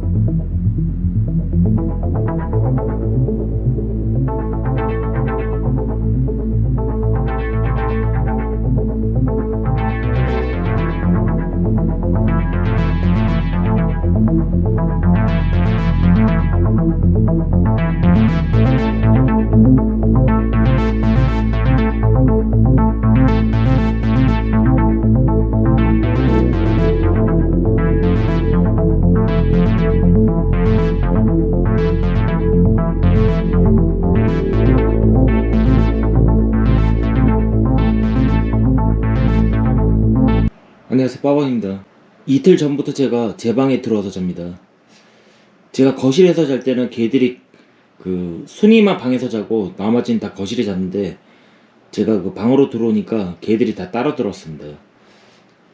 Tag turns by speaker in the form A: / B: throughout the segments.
A: thank you 안녕하세요 빠방입니다. 이틀 전부터 제가 제 방에 들어와서 잡니다. 제가 거실에서 잘 때는 개들이 그 순이만 방에서 자고 나머지는 다 거실에 잤는데 제가 그 방으로 들어오니까 개들이 다 따라 들어왔습니다.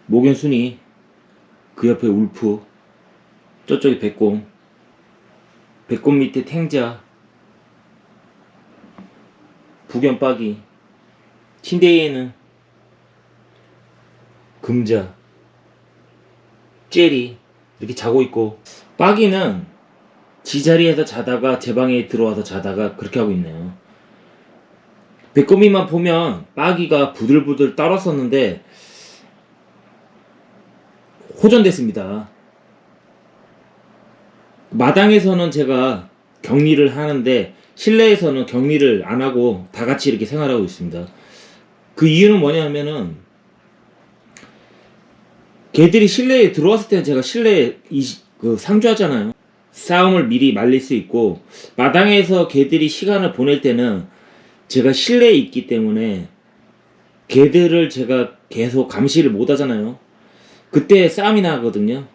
A: 목연 순이 그 옆에 울프 저쪽에 백곰 백곰 밑에 탱자 북연 빠기 침대에는 금자, 젤리 이렇게 자고 있고 빠기는 지 자리에서 자다가 제 방에 들어와서 자다가 그렇게 하고 있네요. 배꼽이만 보면 빠기가 부들부들 떨었었는데 호전됐습니다. 마당에서는 제가 격리를 하는데 실내에서는 격리를 안 하고 다 같이 이렇게 생활하고 있습니다. 그 이유는 뭐냐면은 개들이 실내에 들어왔을 때는 제가 실내에 이, 그 상주하잖아요. 싸움을 미리 말릴 수 있고 마당에서 개들이 시간을 보낼 때는 제가 실내에 있기 때문에 개들을 제가 계속 감시를 못 하잖아요. 그때 싸움이 나거든요.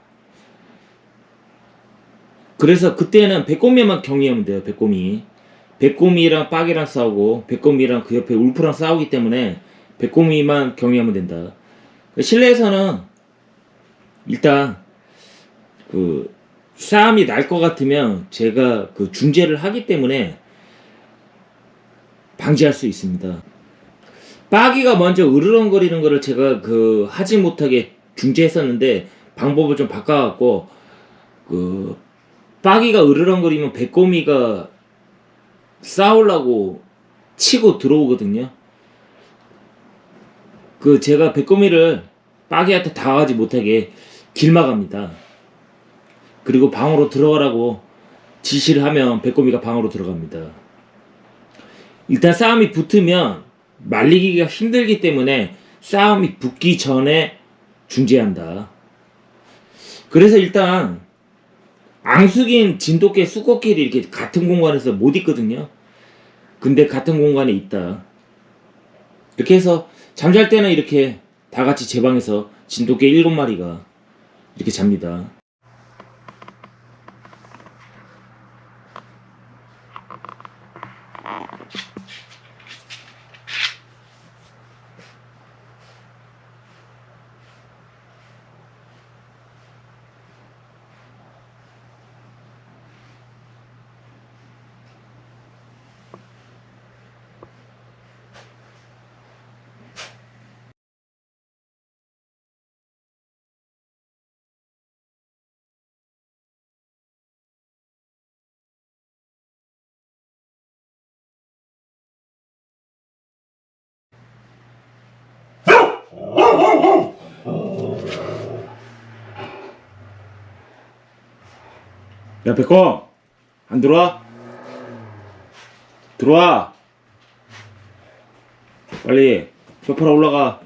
A: 그래서 그때는 백곰이만 경리하면 돼요. 백곰이. 백곰이랑 빠기랑 싸우고 백곰이랑 그 옆에 울프랑 싸우기 때문에 백곰이만 경리하면 된다. 실내에서는 일단 그 싸움이 날 것 같으면 제가 그 중재를 하기 때문에 방지할 수 있습니다. 빠기가 먼저 으르렁거리는 거를 제가 그 하지 못하게 중재했었는데 방법을 좀 바꿔갖고 그 빠기가 으르렁거리면 배꼽이가 싸우려고 치고 들어오거든요. 그 제가 배꼽이를 빠기한테 다가가지 못하게 길 막합니다. 그리고 방으로 들어가라고 지시를 하면 배꼽이가 방으로 들어갑니다. 일단 싸움이 붙으면 말리기가 힘들기 때문에 싸움이 붙기 전에 중재한다. 그래서 일단 앙숙인 진돗개 수컷끼리 이렇게 같은 공간에서 못 있거든요. 근데 같은 공간에 있다. 이렇게 해서 잠잘 때는 이렇게 다 같이 제 방에서 진돗개 일곱 마리가 이렇게 잡니다. 야, 백호! 안 들어와? 들어와! 빨리, 소파로 올라가.